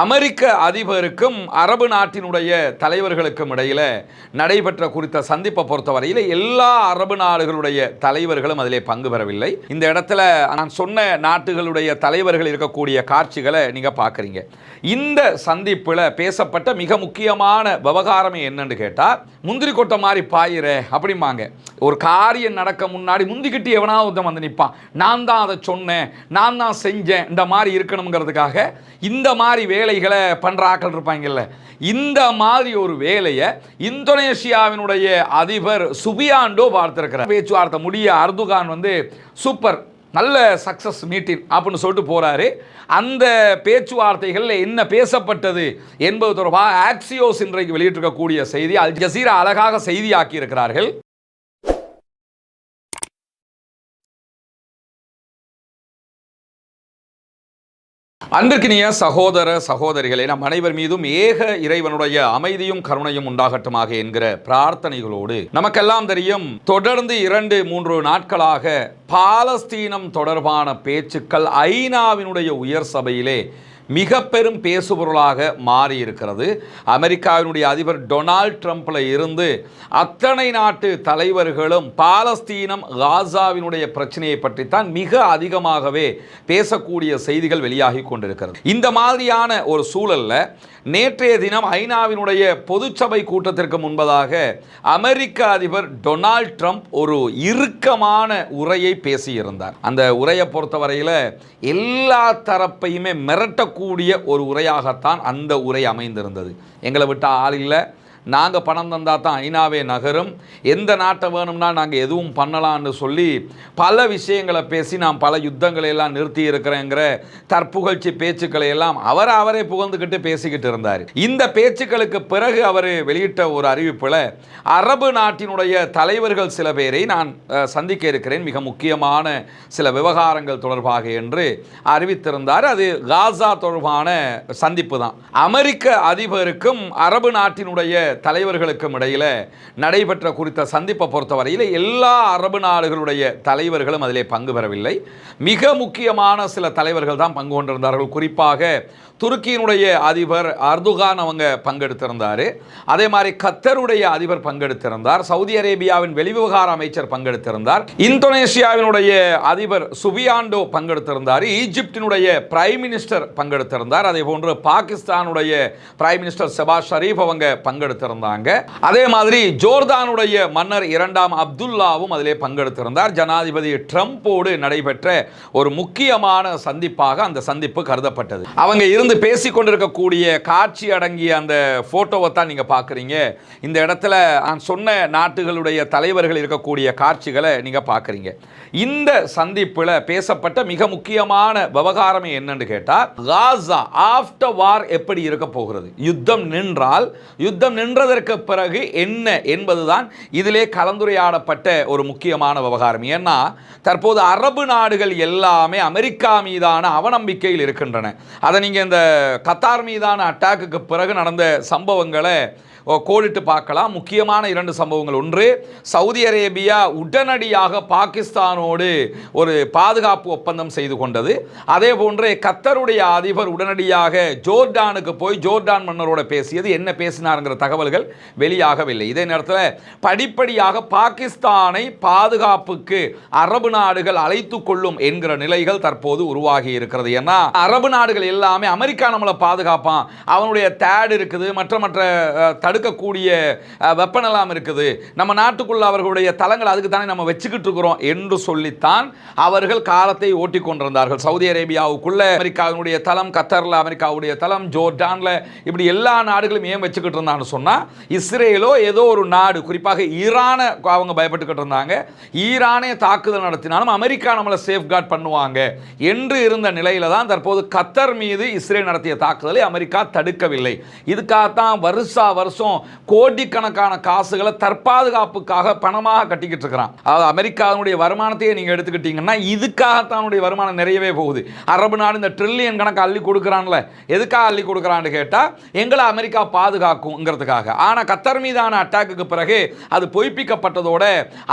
அமெரிக்க அதிபருக்கும் அரபு நாட்டினுடைய தலைவர்களுக்கும் இடையில் நடைபெற்ற குறித்த சந்திப்பை பொறுத்தவரையில் எல்லா அரபு நாடுகளுடைய தலைவர்களும் அதிலே பங்கு பெறவில்லை. இந்த இடத்துல நான் சொன்ன நாட்டுகளுடைய தலைவர்கள் இருக்கக்கூடிய காட்சிகளை நீங்கள் பார்க்குறீங்க. இந்த சந்திப்பில் பேசப்பட்ட மிக முக்கியமான விவகாரமே என்னன்னு கேட்டால் முந்திரி கொட்டை மாதிரி பாயிற அப்படிம்பாங்க. ஒரு காரியம் நடக்க முன்னாடி முந்திக்கிட்டு எவனாவது ஒருத்தன் வந்து நிற்பான் நான் தான் அதை சொன்னேன் நான் தான் செஞ்சேன் இந்த மாதிரி இருக்கணுங்கிறதுக்காக இந்த மாதிரி வேலைகளை பண்ணுற ஆட்கள் இருப்பாங்கல்ல. இந்த மாதிரி ஒரு வேலையை இந்தோனேஷியாவினுடைய அதிபர் சுபியாண்டோ பார்த்துருக்கிறார். பேச்சுவார்த்தை முடிய அர்துகான் வந்து சூப்பர் நல்ல சக்ஸஸ் மீட்டிங் அப்படின்னு சொல்லிட்டு போகிறாரு அந்த பேச்சுவார்த்தைகளில் என்ன பேசப்பட்டது என்பது தொடர்பாக ஆக்சியோஸ் இன்றைக்கு வெளியிட்டிருக்கக்கூடிய செய்தி அல் ஜசீரா அழகாக செய்தியாக்கி இருக்கிறார்கள் அன்பிற்கினிய சகோதர சகோதரிகளே நம் அனைவர் மீதும் ஏக இறைவனுடைய அமைதியும் கருணையும் உண்டாகட்டுமாக என்கிற பிரார்த்தனைகளோடு நமக்கெல்லாம் தெரியும் தொடர்ந்து இரண்டு மூன்று நாட்களாக பாலஸ்தீனம் தொடர்பான பேச்சுக்கள் ஐநாவினுடைய உயர் சபையிலே மிக பெரும் பேசுபொருளாக மாறி இருக்கிறது அமெரிக்காவினுடைய அதிபர் டொனால்ட் ட்ரம்ப்ல இருந்து அத்தனை நாட்டு தலைவர்களும் பாலஸ்தீனம் காசாவினுடைய பிரச்சனையை பற்றித்தான் மிக அதிகமாகவே பேசக்கூடிய செய்திகள் வெளியாகி கொண்டிருக்கிறது. இந்த மாதிரியான ஒரு சூழல்ல நேற்றைய தினம் ஐநாவினுடைய பொதுச்சபை கூட்டத்திற்கு முன்பதாக அமெரிக்க அதிபர் டொனால்ட் ட்ரம்ப் ஒரு இறுக்கமான உரையை பேசியிருந்தார். அந்த உரையை பொறுத்தவரையில் எல்லா தரப்பையுமே மிரட்டக்கூடிய ஒரு உரையாகத்தான் அந்த உரை அமைந்திருந்தது. எங்களை விட்ட ஆள் இல்லை. நாங்கள் பணம் தந்தால் தான் ஐநாவே நகரும். எந்த நாட்டை வேணும்னா நாங்கள் எதுவும் பண்ணலான்னு சொல்லி பல விஷயங்களை பேசி நான் பல யுத்தங்களை எல்லாம் நிறுத்தி இருக்கிறேங்கிற தற்புகழ்ச்சி பேச்சுக்களை எல்லாம் அவர் அவரே புகழ்ந்துக்கிட்டு பேசிக்கிட்டு இருந்தார். இந்த பேச்சுக்களுக்கு பிறகு அவர் வெளியிட்ட ஒரு அறிவிப்பில் அரபு நாட்டினுடைய தலைவர்கள் சில பேரை நான் சந்திக்க இருக்கிறேன். மிக முக்கியமான சில விவகாரங்கள் தொடர்பாக என்று அறிவித்திருந்தார். அது காசா தொடர்பான சந்திப்பு தான். அமெரிக்க அதிபருக்கும் அரபு நாட்டினுடைய தலைவர்களுக்கும் இடையில நடைபெற்ற குறித்த சந்திப்பை பொறுத்தவரையில் எல்லா அரபு நாடுகளுடைய தலைவர்களும் அதிலே பங்கு பெறவில்லை. மிக முக்கியமான சில தலைவர்கள் தான் பங்கு கொண்டிருந்தார்கள். குறிப்பாக துருக்கியினுடைய அதிபர் அர்துகான் அவங்க பங்கெடுத்திருந்தார். அதே மாதிரி கத்தருடைய அதிபர் பங்கெடுத்திருந்தார். சவுதி அரேபியாவின் வெளிவிவகார அமைச்சர் பங்கெடுத்திருந்தார். இந்தோனேஷியாவினுடைய அதிபர் சுபியாண்டோ பங்கெடுத்திருந்தார். ஈஜிப்டினுடைய பிரைம் மினிஸ்டர் பங்கெடுத்திருந்தார். அதே போன்று பாகிஸ்தானுடைய பிரைம் மினிஸ்டர் செபாஸ் ஷரீப் அவங்க பங்கெடுத்து பங்கெடுத்திருந்தாங்க அதே மாதிரி ஜோர்தானுடைய மன்னர் இரண்டாம் அப்துல்லாவும் அதிலே பங்கெடுத்திருந்தார். ஜனாதிபதி ட்ரம்ப்போடு நடைபெற்ற ஒரு முக்கியமான சந்திப்பாக அந்த சந்திப்பு கருதப்பட்டது. அவங்க இருந்து பேசிக்கொண்டிருக்கக்கூடிய காட்சி அடங்கிய அந்த போட்டோவை தான் நீங்கள் பார்க்குறீங்க இந்த இடத்துல நான் சொன்ன நாட்டுகளுடைய தலைவர்கள் இருக்கக்கூடிய காட்சிகளை நீங்கள் பார்க்குறீங்க இந்த சந்திப்பில் பேசப்பட்ட மிக முக்கியமான விவகாரம் என்னன்னு கேட்டால் காசா ஆஃப்டர் வார் எப்படி இருக்க போகிறது? யுத்தம் நின்றால் யுத்தம் நின்று நின்றதற்கு பிறகு என்ன என்பதுதான் இதிலே கலந்துரையாடப்பட்ட ஒரு முக்கியமான விவகாரம். ஏன்னா தற்போது அரபு நாடுகள் எல்லாமே அமெரிக்கா மீதான அவநம்பிக்கையில் இருக்கின்றன. அதை நீங்கள் இந்த கத்தார் மீதான அட்டாக்குக்கு பிறகு நடந்த சம்பவங்களை கோடிட்டு பார்க்கலாம். முக்கியமான இரண்டு சம்பவங்கள். ஒன்று சவுதி அரேபியா உடனடியாக பாகிஸ்தானோடு ஒரு பாதுகாப்பு ஒப்பந்தம் செய்து கொண்டது. அதே போன்று கத்தருடைய அதிபர் உடனடியாக ஜோர்டானுக்கு போய் ஜோர்டான் மன்னரோட பேசியது. என்ன பேசினாருங்கிற தகவல்கள் வெளியாகவில்லை. இதே நேரத்தில் படிப்படியாக பாகிஸ்தானை பாதுகாப்புக்கு அரபு நாடுகள் அழைத்து கொள்ளும் என்கிற நிலைகள் தற்போது உருவாகி இருக்கிறது. ஏன்னா அரபு நாடுகள் எல்லாமே அமெரிக்கா நம்மளை பாதுகாப்பான். அவனுடைய தேட் இருக்குது. மற்ற மற்ற தடுக்கக்கூடிய வெப்பநிலாம் இருக்குது. நம்ம நாட்டுக்குள்ள அவர்களுடைய தலங்கள் அதுக்கு தானே நம்ம வச்சுக்கிட்டு இருக்கிறோம் என்று சொல்லித்தான் அவர்கள் காலத்தை ஓட்டி கொண்டிருந்தார்கள். சவுதி அரேபியாவுக்குள்ள அமெரிக்காவினுடைய தளம் கத்தரில் அமெரிக்காவுடைய தளம் ஜோர்டானில் இப்படி எல்லா நாடுகளும் ஏன் வச்சுக்கிட்டு இருந்தான்னு சொன்னால் இஸ்ரேலோ ஏதோ ஒரு நாடு குறிப்பாக ஈரானை அவங்க பயப்பட்டுக்கிட்டு இருந்தாங்க. ஈரானே தாக்குதல் நடத்தினாலும் அமெரிக்கா நம்மளை சேஃப்கார்ட் பண்ணுவாங்க என்று இருந்த நிலையில தான் தற்போது கத்தர் மீது இஸ்ரேல் நடத்திய தாக்குதலை அமெரிக்கா தடுக்கவில்லை. இதுக்காகத்தான் வருஷா வருஷம் வருஷம் கோடிக்கணக்கான காசுகளை தற்பாதுகாப்புக்காக பணமாக கட்டிக்கிட்டு இருக்கிறான். அதாவது அமெரிக்காவினுடைய வருமானத்தையே நீங்கள் எடுத்துக்கிட்டீங்கன்னா இதுக்காகத்தானுடைய வருமானம் நிறையவே போகுது. அரபு நாடு இந்த ட்ரில்லியன் கணக்கு அள்ளி கொடுக்குறான்ல. எதுக்காக அள்ளி கொடுக்குறான்னு கேட்டால் எங்களை அமெரிக்கா பாதுகாக்குங்கிறதுக்காக ஆனால் கத்தர் மீதான அட்டாக்குக்கு பிறகு அது பொய்ப்பிக்கப்பட்டதோட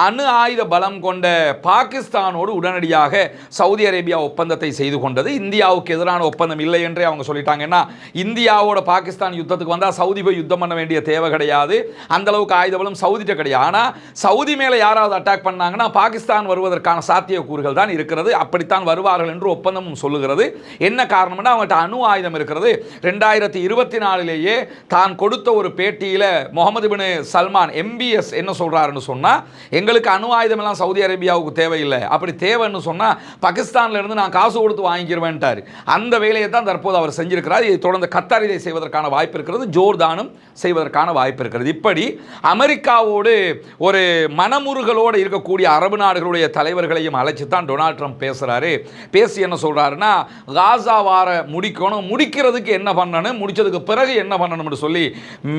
அணு ஆயுத பலம் கொண்ட பாகிஸ்தானோடு உடனடியாக சவுதி அரேபியா ஒப்பந்தத்தை செய்து கொண்டது. இந்தியாவுக்கு எதிரான ஒப்பந்தம் இல்லை என்றே அவங்க சொல்லிட்டாங்கன்னா இந்தியாவோட பாகிஸ்தான் யுத்தத்துக்கு வந்தால் சவுதி போய் யுத்தம் பண்ண வேண்டிய வேண்டிய தேவை கிடையாது. அந்தளவுக்கு ஆயுத பலம் சவுதிட்ட கிடையாது. ஆனால் சவுதி மேலே யாராவது அட்டாக் பண்ணாங்கன்னா பாகிஸ்தான் வருவதற்கான சாத்தியக்கூறுகள் தான் இருக்கிறது. அப்படித்தான் வருவார்கள் என்று ஒப்பந்தமும் சொல்லுகிறது. என்ன காரணம்னா அவங்கள்ட்ட அணு ஆயுதம் இருக்கிறது. ரெண்டாயிரத்தி இருபத்தி நாலிலேயே தான் கொடுத்த ஒரு பேட்டியில் முகமது பின் சல்மான் எம்பிஎஸ் என்ன சொல்கிறாருன்னு சொன்னால் எங்களுக்கு அணு ஆயுதம் எல்லாம் சவுதி அரேபியாவுக்கு தேவையில்லை. அப்படி தேவைன்னு சொன்னால் பாகிஸ்தான்லேருந்து நான் காசு கொடுத்து வாங்கிடுவேன்ட்டார் அந்த வேலையை தான் தற்போது அவர் செஞ்சிருக்கிறார். இதை தொடர்ந்து கத்தார் இதை செய்வதற்கான வாய்ப்பு இருக்கிறது. ஜோர்தானும் செய்வதற்கு செய்வதற்கான வாய்ப்பு இருக்கிறது. இப்படி அமெரிக்காவோடு ஒரு மனமுருகலோடு இருக்கக்கூடிய அரபு நாடுகளுடைய தலைவர்களையும் அழைச்சி தான் டொனால்ட் ட்ரம்ப் பேசுகிறாரு பேசி என்ன சொல்கிறாருன்னா காசா வார முடிக்கணும் முடிக்கிறதுக்கு என்ன பண்ணணும் முடித்ததுக்கு பிறகு என்ன பண்ணணும்னு சொல்லி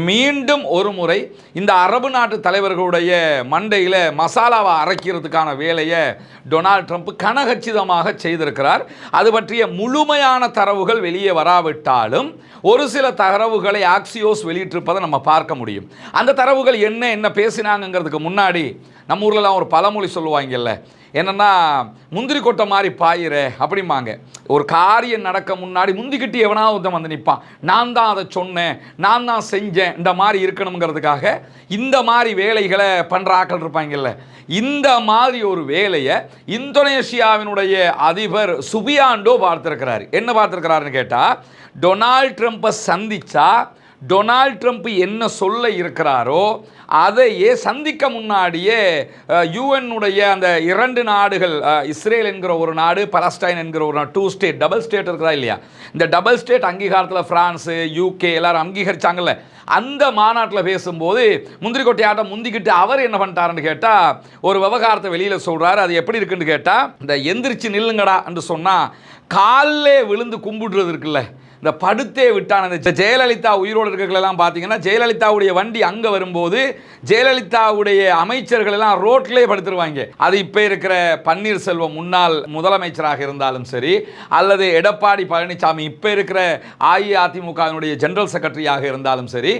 மீண்டும் ஒரு முறை இந்த அரபு நாட்டு தலைவர்களுடைய மண்டையில் மசாலாவை அரைக்கிறதுக்கான வேலையை டொனால்ட் ட்ரம்ப் கனகச்சிதமாக செய்திருக்கிறார். அது பற்றிய முழுமையான தரவுகள் வெளியே வராவிட்டாலும் ஒரு சில தரவுகளை ஆக்சியோஸ் வெளியிட்டிருப்பதை நம்ம பார்க்க முடியும். அந்த தரவுகள் என்ன என்ன பேசினாங்கங்கிறதுக்கு முன்னாடி நம்ம ஊர்லலாம் ஒரு பழமொழி சொல்லுவாங்கல்ல என்னென்னா முந்திரி கொட்டை மாதிரி பாயிற அப்படிம்பாங்க. ஒரு காரியம் நடக்க முன்னாடி முந்திக்கிட்டு எவனாவது ஒருத்தன் வந்து நிற்பான் நான் தான் அதை சொன்னேன் நான் தான் செஞ்சேன் இந்த மாதிரி இருக்கணுங்கிறதுக்காக இந்த மாதிரி வேலைகளை பண்ணுற ஆட்கள் இருப்பாங்கல்ல. இந்த மாதிரி ஒரு வேலையை இந்தோனேஷியாவினுடைய அதிபர் சுபியாண்டோ பார்த்துருக்கிறாரு. என்ன பார்த்துருக்கிறாருன்னு கேட்டால் டொனால்ட் ட்ரம்ப்பை சந்தித்தா டொனால்ட் ட்ரம்ப் என்ன சொல்ல இருக்கிறாரோ அதையே சந்திக்க முன்னாடியே யூஎன்னுடைய அந்த இரண்டு நாடுகள் இஸ்ரேல் என்கிற ஒரு நாடு பலஸ்டைன் என்கிற ஒரு நாடு டூ ஸ்டேட் டபுள் ஸ்டேட் இருக்கிறதா இல்லையா? இந்த டபுள் ஸ்டேட் அங்கீகாரத்தில் ஃப்ரான்ஸு யூகே எல்லாரும் அங்கீகரிச்சாங்கல்ல. அந்த மாநாட்டில் பேசும்போது முந்திரி கொட்டையாட்டம் முந்திக்கிட்டு அவர் என்ன பண்ணிட்டாருன்னு கேட்டால் ஒரு விவகாரத்தை வெளியில் சொல்கிறாரு அது எப்படி இருக்குன்னு கேட்டால் இந்த எந்திரிச்சு நில்லுங்கடா என்று சொன்னால் காலில் விழுந்து கும்பிடுறது இருக்குல்ல. இந்த படுத்தே விட்டான். அந்த ஜெயலலிதா உயிரோடு இருக்கிறதெல்லாம் பார்த்தீங்கன்னா ஜெயலலிதாவுடைய வண்டி அங்கே வரும்போது ஜெயலலிதாவுடைய அமைச்சர்கள் எல்லாம் ரோட்லேயே படுத்துருவாங்க. அது இப்போ இருக்கிற பன்னீர்செல்வம் முன்னாள் முதலமைச்சராக இருந்தாலும் சரி அல்லது எடப்பாடி பழனிசாமி இப்போ இருக்கிற அஇஅதிமுகவினுடைய ஜெனரல் செக்ரட்டரியாக இருந்தாலும் சரி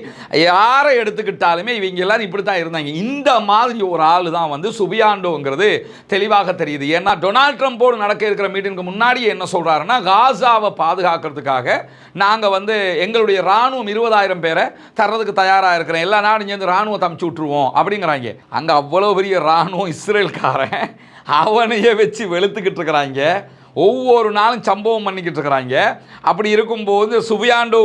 யாரை எடுத்துக்கிட்டாலுமே இவங்க எல்லாரும் இப்படி தான் இருந்தாங்க. இந்த மாதிரி ஒரு ஆள் தான் வந்து சுபியாண்டோங்கிறது தெளிவாக தெரியுது. ஏன்னா டொனால்ட் ட்ரம்போடு நடக்க இருக்கிற மீட்டிங்க்கு முன்னாடி என்ன சொல்கிறாருன்னா காசாவை பாதுகாக்கிறதுக்காக நாங்கள் வந்து எங்களுடைய ராணுவம் இருபதாயிரம் பேரை தர்றதுக்கு தயாராக இருக்கிறேன். எல்லா நாடும் சேர்ந்து ராணுவத்தை அமுச்சு விட்ருவோம் அப்படிங்கிறாங்க. அங்கே அவ்வளோ பெரிய ராணுவம் இஸ்ரேல்காரன் அவனையே வச்சு வெளுத்துக்கிட்டு இருக்கிறாங்க. ஒவ்வொரு நாளும் சம்பவம் பண்ணிக்கிட்டு இருக்கிறாங்க. அப்படி இருக்கும்போது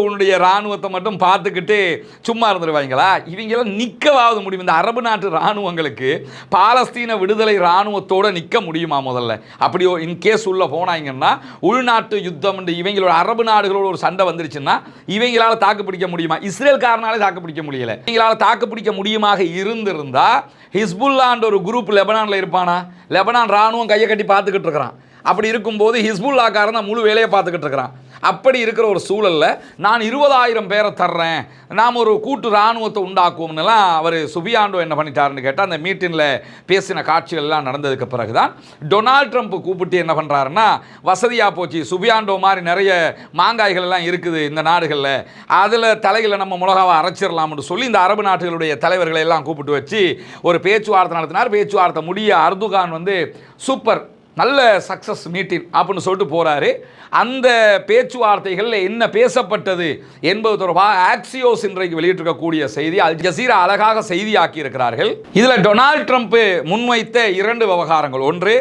உன்னுடைய இராணுவத்தை மட்டும் பார்த்துக்கிட்டு சும்மா இருந்துருவாங்களா? இவங்கெல்லாம் நிற்கவாவது முடியும். இந்த அரபு நாட்டு இராணுவங்களுக்கு பாலஸ்தீன விடுதலை இராணுவத்தோடு நிற்க முடியுமா முதல்ல? அப்படி இன்கேஸ் உள்ள போனாங்கன்னா உள்நாட்டு யுத்தம் இவங்களோட அரபு நாடுகளோட ஒரு சண்டை வந்துருச்சுன்னா இவங்களால் தாக்கு பிடிக்க முடியுமா? இஸ்ரேல்காரனாலே தாக்கு பிடிக்க முடியல. இவங்களால் தாக்கு பிடிக்க முடியுமாக இருந்திருந்தா ஹிஸ்புல்லான்ற ஒரு குரூப் லெபனானில் இருப்பானா? லெபனான் ராணுவம் கையை கட்டி பார்த்துக்கிட்டு இருக்கிறான். அப்படி இருக்கும்போது ஹிஸ்புல்லாக்காரன் தான் முழு வேலையை பார்த்துக்கிட்டு இருக்கிறான். அப்படி இருக்கிற ஒரு சூழல்ல நான் இருபதாயிரம் பேரை தர்றேன். நாம் ஒரு கூட்டு இராணுவத்தை உண்டாக்குவோம்னுலாம் அவர் சுபியாண்டோ என்ன பண்ணிட்டாருன்னு கேட்டால் அந்த மீட்டிங்கில் பேசின காட்சிகள்லாம் நடந்ததுக்கு பிறகு தான் டொனால்ட் ட்ரம்ப் கூப்பிட்டு என்ன பண்ணுறாருன்னா வசதியாக போச்சு சுபியாண்டோ மாதிரி நிறைய மாங்காய்கள் எல்லாம் இருக்குது இந்த நாடுகளில். அதில் தலையில் நம்ம மிளகாவை அரைச்சிடலாம்னு சொல்லி இந்த அரபு நாடுகளுடைய தலைவர்களை எல்லாம் கூப்பிட்டு வச்சு ஒரு பேச்சுவார்த்தை நடத்தினார். பேச்சுவார்த்தை முடிய அர்துகான் வந்து சூப்பர் நல்ல சக்ஸஸ் மீட்டிங் அப்படின்னு சொல்லிட்டு போகிறாரு அந்த பேச்சுவார்த்தைகளில் என்ன பேசப்பட்டது என்பது தொடர்பாக ஆக்சியோஸ் இன்றைக்கு வெளியிட்டிருக்கக்கூடிய செய்தி அல் ஜசீரா அழகாக செய்தியாக்கி இருக்கிறார்கள் இதில் டொனால்ட் ட்ரம்ப் முன்வைத்த இரண்டு விவகாரங்கள். ஒன்று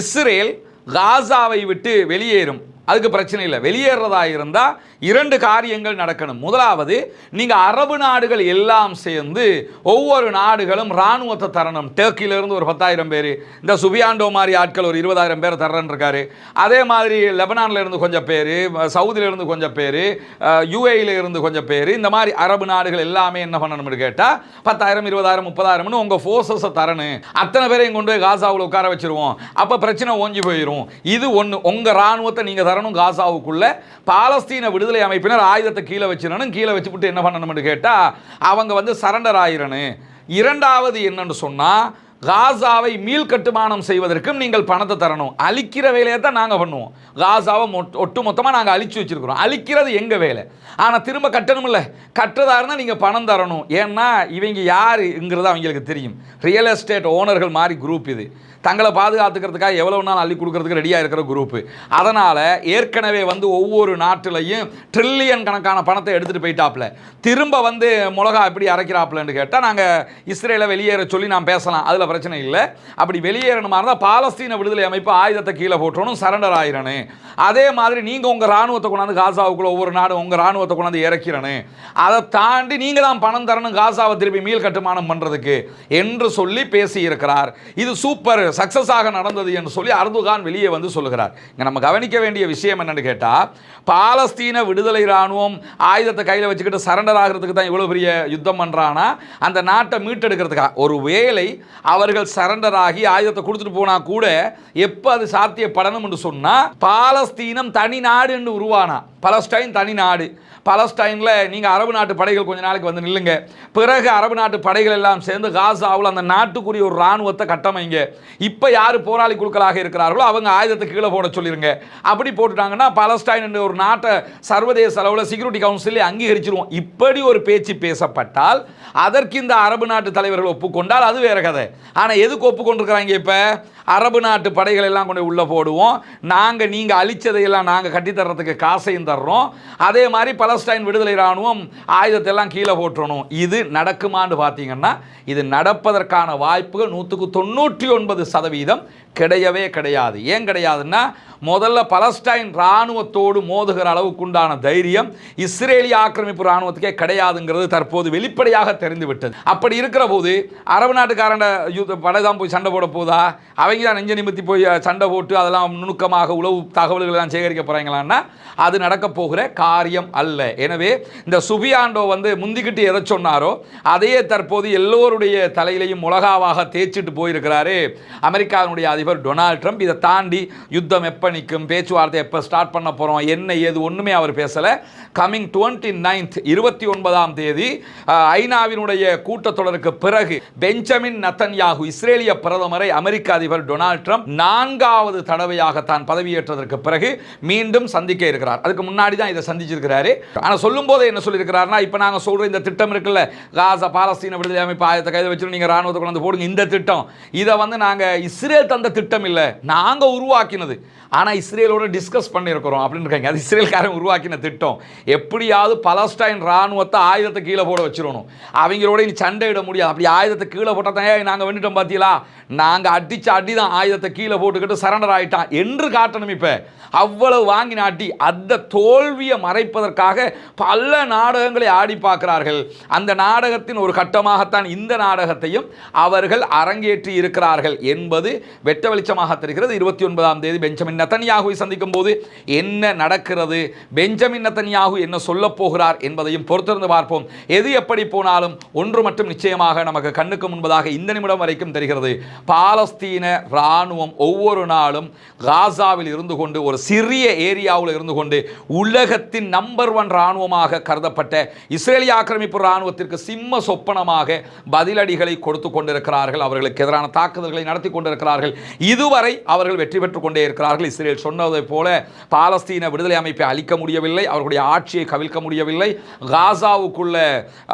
இஸ்ரேல் காசாவை விட்டு வெளியேறும். அதுக்கு பிரச்சனை இல்லை. வெளியேறதா இருந்தால் இரண்டு காரியங்கள் நடக்கணும். முதலாவது நீங்கள் அரபு நாடுகள் எல்லாம் சேர்ந்து ஒவ்வொரு நாடுகளும் இராணுவத்தை தரணும். டர்க்கியிலேருந்து ஒரு பத்தாயிரம் பேர் இந்த சுபியாண்டோ மாதிரி ஆட்கள் ஒரு இருபதாயிரம் பேர் தர்றேன்னு இருக்காரு. அதே மாதிரி லெபனான்ல இருந்து கொஞ்சம் பேர் சவுதியிலேருந்து கொஞ்சம் பேர் யூஏயிலேருந்து கொஞ்சம் பேர் இந்த மாதிரி அரபு நாடுகள் எல்லாமே என்ன பண்ணணும்னு கேட்டால் பத்தாயிரம் இருபதாயிரம் முப்பதாயிரம்னு உங்கள் ஃபோர்ஸஸை தரணும். அத்தனை பேரையும் கொண்டு போய் காசாவில் உட்கார வச்சிருவோம். அப்போ பிரச்சனை ஓஞ்சி போயிடும் இது ஒன்று உங்கள் இராணுவத்தை நீங்கள் தர வரணும் காசாவுக்குள்ள பாலஸ்தீன விடுதலை அமைப்பினர் ஆயுதத்தை கீழே வச்சிடணும் கீழே வச்சுவிட்டு என்ன பண்ணணும்னு கேட்டால் அவங்க வந்து சரண்டர் ஆயிரணும் இரண்டாவது என்னன்னு சொன்னால் காசாவை மீள் கட்டுமானம் செய்வதற்கும் நீங்கள் பணத்தை தரணும். அழிக்கிற வேலையை தான் நாங்கள் பண்ணுவோம். காசாவை மொட் ஒட்டு மொத்தமாக நாங்கள் அழிச்சு வச்சுருக்கிறோம். அழிக்கிறது எங்கள் வேலை? ஆனால் திரும்ப கட்டணும்ல. கட்டுறதா இருந்தால் நீங்கள் பணம் தரணும். ஏன்னா இவங்க யாருங்கிறது அவங்களுக்கு தெரியும். ரியல் எஸ்டேட் ஓனர்கள் மாதிரி குரூப் இது. தங்களை பாதுகாத்துக்கிறதுக்காக எவ்வளோ நாள் அள்ளி கொடுக்கறதுக்கு ரெடியாக இருக்கிற குரூப்பு அதனால் ஏற்கனவே வந்து ஒவ்வொரு நாட்டிலையும் ட்ரில்லியன் கணக்கான பணத்தை எடுத்துகிட்டு போயிட்டாப்ல. திரும்ப வந்து மிளகா எப்படி அரைக்கிறாப்லன்னு கேட்டால் நாங்கள் இஸ்ரேலை வெளியேற சொல்லி நான் பேசலாம். அதில் பிரச்சனை இல்லை. அப்படி வெளியேறணுமா இருந்தால் பாலஸ்தீன விடுதலை அமைப்பு ஆயுதத்தை கீழே போட்டணும் சரண்டர் ஆயிரணும் அதே மாதிரி நீங்கள் உங்கள் ராணுவத்தை கொண்டாந்து காசாவுக்குள்ள ஒவ்வொரு நாடும் உங்கள் ராணுவத்தை கொண்டாந்து இறக்கிறனு. அதை தாண்டி நீங்கள் தான் பணம் தரணும் காசாவை திருப்பி மீள் கட்டுமானம் பண்ணுறதுக்கு என்று சொல்லி பேசியிருக்கிறார். இது சூப்பர் சக்ஸஸாக நடந்தது என்று சொல்லி அர்துகான் வெளியே வந்து சொல்லுகிறார். இங்கே நம்ம கவனிக்க வேண்டிய விஷயம் என்னன்னு கேட்டால் பாலஸ்தீன விடுதலை ராணுவம் ஆயுதத்தை கையில் வச்சுக்கிட்டு சரண்டர் ஆகிறதுக்கு தான் இவ்வளோ பெரிய யுத்தம் பண்ணுறான்னா அந்த நாட்டை மீட்டெடுக்கிறதுக்காக ஒரு வேளை அவர்கள் சரண்டர் ஆகி ஆயுதத்தை கொடுத்துட்டு போனால் கூட எப்போ அது சாத்தியப்படணும் என்று சொன்னால் பாலஸ்தீனம் தனி நாடு என்று உருவானா? பலஸ்டைன் தனி நாடு. பலஸ்டைனில் நீங்கள் அரபு நாட்டு படைகள் கொஞ்ச நாளைக்கு வந்து நில்லுங்க. பிறகு அரபு நாட்டு படைகள் எல்லாம் சேர்ந்து காசாவில் அந்த நாட்டுக்குரிய ஒரு இராணுவத்தை கட்டமைங்க. இப்போ யார் போராளி குழுக்களாக இருக்கிறார்களோ அவங்க ஆயுதத்தை கீழே போட சொல்லிடுங்க அப்படி போட்டுட்டாங்கன்னா பலஸ்டைன் என்ற ஒரு நாட்டை சர்வதேச அளவில் செக்யூரிட்டி கவுன்சிலே அங்கீகரிச்சிருவோம். இப்படி ஒரு பேச்சு பேசப்பட்டால் அதற்கு இந்த அரபு நாட்டு தலைவர்கள் ஒப்புக்கொண்டால் அது வேற கதை. ஆனால் எதுக்கு ஒப்புக்கொண்டிருக்கிறாங்க இப்போ? அரபு நாட்டு படைகள் எல்லாம் கொண்டு உள்ளே போடுவோம். நாங்கள் நீங்கள் அழிச்சதையெல்லாம் நாங்கள் கட்டித்தர்றதுக்கு காசையும் தர்றோம். அதே மாதிரி பலஸ்டைன் விடுதலை இராணுவம் ஆயுதத்தை எல்லாம் கீழே போட்டுறணும் இது நடக்குமான்னு பார்த்தீங்கன்னா இது நடப்பதற்கான வாய்ப்புகள் நூற்றுக்கு தொண்ணூற்றி ஒன்பது சதவீதம் கிடையவே கிடையாது. ஏன் கிடையாதுன்னா முதல்ல பலஸ்டைன் இராணுவத்தோடு மோதுகிற அளவுக்கு உண்டான தைரியம் இஸ்ரேலிய ஆக்கிரமிப்பு இராணுவத்துக்கே கிடையாதுங்கிறது தற்போது வெளிப்படையாக தெரிந்துவிட்டது. அப்படி இருக்கிற போது அரபு நாட்டுக்காரன் யுத்த படை தான் போய் சண்டை போட போதா? அவங்க தான் நெஞ்ச நிமித்தி போய் சண்டை போட்டு அதெல்லாம் நுணுக்கமாக உளவு தகவல்கள் எல்லாம் சேகரிக்க போகிறாங்களான்னா அது நடக்க போகிற காரியம் அல்ல. எனவே இந்த சுபியாண்டோ வந்து முந்திக்கிட்டு எதை சொன்னாரோ அதையே தற்போது எல்லோருடைய தலையிலையும் உலகாவாக தேய்ச்சிட்டு போயிருக்கிறாரு. அமெரிக்காவினுடைய அதிபர் டொனால்ட் ட்ரம்ப். இதை தாண்டி யுத்தம் எப்போ நிற்கும்? பேச்சுவார்த்தை எப்போ ஸ்டார்ட் பண்ண போகிறோம் என்ன ஏது ஒன்றுமே அவர் பேசலை. கம்மிங் டுவெண்ட்டி நைன்த் இருபத்தி ஒன்பதாம் தேதி ஐநாவினுடைய கூட்டத்தொடருக்கு பிறகு பெஞ்சமின் நத்தன்யாகு இஸ்ரேலிய பிரதமரை அமெரிக்க அதிபர் டொனால்ட் ட்ரம்ப் நான்காவது தடவையாக தான் பதவியேற்றதற்கு பிறகு மீண்டும் சந்திக்க இருக்கிறார். அதுக்கு முன்னாடி தான் இதை சந்திச்சிருக்கிறாரு. ஆனால் சொல்லும் போது என்ன சொல்லியிருக்கிறாருன்னா இப்போ நாங்கள் சொல்கிற இந்த திட்டம் இருக்குல்ல காசா பாலஸ்தீன விடுதலை அமைப்பு ஆயத்தை கைது வச்சு நீங்கள் ராணுவத்தை கொண்டு போடுங்க. இந்த திட்டம் இதை வந்து நாங்கள் இஸ்ரேல் தந்த திட்டம் இல்லை நாங்கள் உருவாக்கினது. ஆனால் இஸ்ரேலோட டிஸ்கஸ் பண்ணியிருக்கிறோம் அப்படின்னு இருக்காங்க. அது இஸ்ரேல்காரன் உருவாக்கின திட்டம். எப்படியாவது பலஸ்டைன் ராணுவத்தை ஆயுதத்தை கீழே போட வச்சிடணும். அவங்களோட இனி சண்டையிட முடியாது. அப்படி ஆயுதத்தை கீழே போட்டால் தான் நாங்கள் வந்துட்டோம் பார்த்தீங்களா நாங்கள் அடித்த அடி தான் ஆயுதத்தை கீழே போட்டுக்கிட்டு சரண்டர் ஆகிட்டான் என்று காட்டணும் இப்போ. அவ்வளவு வாங்கி நாட்டி அந்த தோல்வியை மறைப்பதற்காக பல நாடகங்களை ஆடி பார்க்கிறார்கள். அந்த நாடகத்தின் ஒரு கட்டமாகத்தான் இந்த நாடகத்தையும் அவர்கள் அரங்கேற்றி இருக்கிறார்கள் என்பது வெற்றி வெட்ட வெளிச்சமாக தெரிகிறது. இருபத்தி ஒன்பதாம் தேதி பெஞ்சமின் நத்தன்யாகுவை சந்திக்கும் போது என்ன நடக்கிறது? பெஞ்சமின் நத்தன்யாகு என்ன சொல்லப் போகிறார் என்பதையும் பொறுத்திருந்து பார்ப்போம். எது எப்படி போனாலும் ஒன்று மட்டும் நிச்சயமாக நமக்கு கண்ணுக்கு முன்பதாக இந்த நிமிடம் வரைக்கும் தெரிகிறது. பாலஸ்தீன இராணுவம் ஒவ்வொரு நாளும் காசாவில் இருந்து கொண்டு ஒரு சிறிய ஏரியாவில் இருந்து கொண்டு உலகத்தின் நம்பர் ஒன் இராணுவமாக கருதப்பட்ட இஸ்ரேலிய ஆக்கிரமிப்பு இராணுவத்திற்கு சிம்ம சொப்பனமாக பதிலடிகளை கொடுத்து கொண்டிருக்கிறார்கள். அவர்களுக்கு எதிரான தாக்குதல்களை நடத்தி கொண்டிருக்கிறார்கள். இதுவரை அவர்கள் வெற்றி பெற்றுக் கொண்டே இருக்கிறார்கள். இஸ்ரேல் சொன்னதைப் போல பாலஸ்தீன விடுதலை அமைப்பை அழிக்க முடியவில்லை அவர்களுடைய ஆட்சியை கவிழ்க்க முடியவில்லை காசாவுக்குள்ள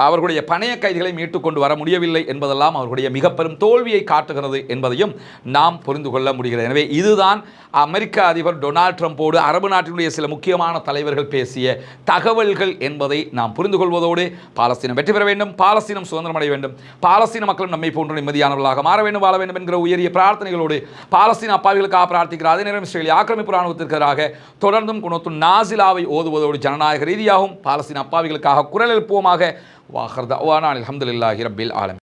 அவர்களுடைய பணைய கைதிகளை மீட்டு கொண்டு வர முடியவில்லை என்பதெல்லாம் அவர்களுடைய மிக பெரும் தோல்வியை காட்டுகிறது என்பதையும் நாம் புரிந்து கொள்ள முடிகிறது. எனவே இதுதான் அமெரிக்க அதிபர் டொனால்ட் ட்ரம்போடு அரபு நாட்டினுடைய சில முக்கியமான தலைவர்கள் பேசிய தகவல்கள் என்பதை நாம் புரிந்து கொள்வதோடு பாலஸ்தீனம் வெற்றி பெற வேண்டும் பாலஸ்தீனம் சுதந்திரம் அடைய வேண்டும் பாலஸ்தீன மக்களும் நம்மை போன்ற நிம்மதியானவர்களாக மாற வேண்டும் வாழ வேண்டும் என்கிற உயரிய பிரார்த்தனைகளோடு பாலஸ்தீன அப்பாவிகளுக்காக பிரார்த்திக்கிறார். அதே நேரம் இஸ்ரேலிய ஆக்கிரமிப்பு ராணுவத்திற்கு எதிராக தொடர்ந்தும் குணத்து நாசிலாவை ஓதுவதோடு ஜனநாயக ரீதியாகவும் பாலஸ்தீன் அப்பாவிகளுக்காக குரல் எழுப்புவோமாக. வாஹர்தா அலமதுல்லாஹி ரபில் ஆலம்.